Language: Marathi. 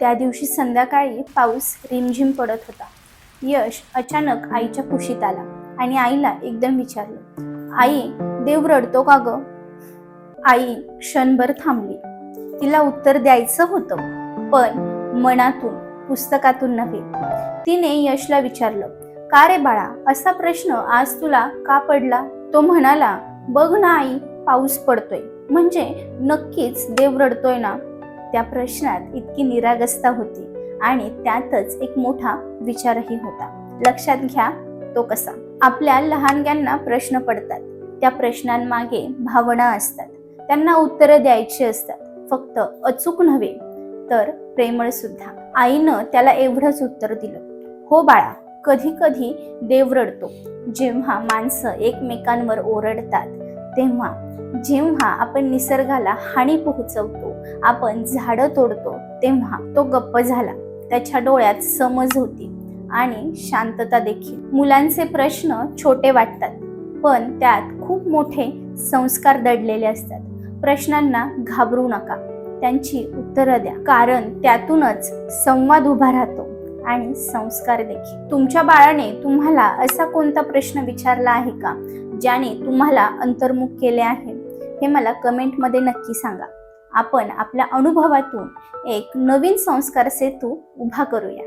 त्या दिवशी संध्याकाळी पाऊस रिमझिम पडत होता. यश अचानक आईच्या कुशीत आला आणि आईला एकदम विचारलं आई देव रडतो का ग? आई क्षणभर थांबली. तिला उत्तर द्यायचं होतं पण मनातून पुस्तकातून नव्हे. तिने यशला विचारलं का रे बाळा असा प्रश्न आज तुला का पडला? तो म्हणाला बघ ना आई पाऊस पडतोय. म्हणजे नक्कीच देव रडतोय ना. त्या प्रश्नात इतकी निरागसता होती आणि त्यातच एक मोठा विचारही होता. लक्षात घ्या तो कसा. आपल्या लहानग्यांना प्रश्न पडतात. त्या प्रश्नांमागे भावना असतात. त्यांना उत्तरं द्यायची असतात. फक्त अचूक नव्हे तर प्रेमळ सुद्धा. आईनं त्याला एवढंच उत्तर दिलं. हो बाळा कधी कधी देव रडतो. जेव्हा माणसं एकमेकांवर ओरडतात तेव्हा जेव्हा आपण निसर्गाला हानी पोहोचवतो आपण झाडं तोडतो तेव्हा तो गप्प झाला. त्याच्या डोळ्यात समज होती आणि शांतता देखील. मुलांचे प्रश्न छोटे वाटतात पण त्यात खूप मोठे संस्कार दडलेले असतात. प्रश्नांना घाबरू नका. त्यांची उत्तरं द्या. कारण त्यातूनच संवाद उभा राहतो आणि संस्कार देखील. तुमच्या बाळाने तुम्हाला असा कोणता प्रश्न विचारला आहे का ज्याने तुम्हाला अंतर्मुख केले आहे? हे मला कमेंटमध्ये नक्की सांगा. आपण आपल्या अनुभवातून एक नवीन संस्कार सेतू उभा करूया.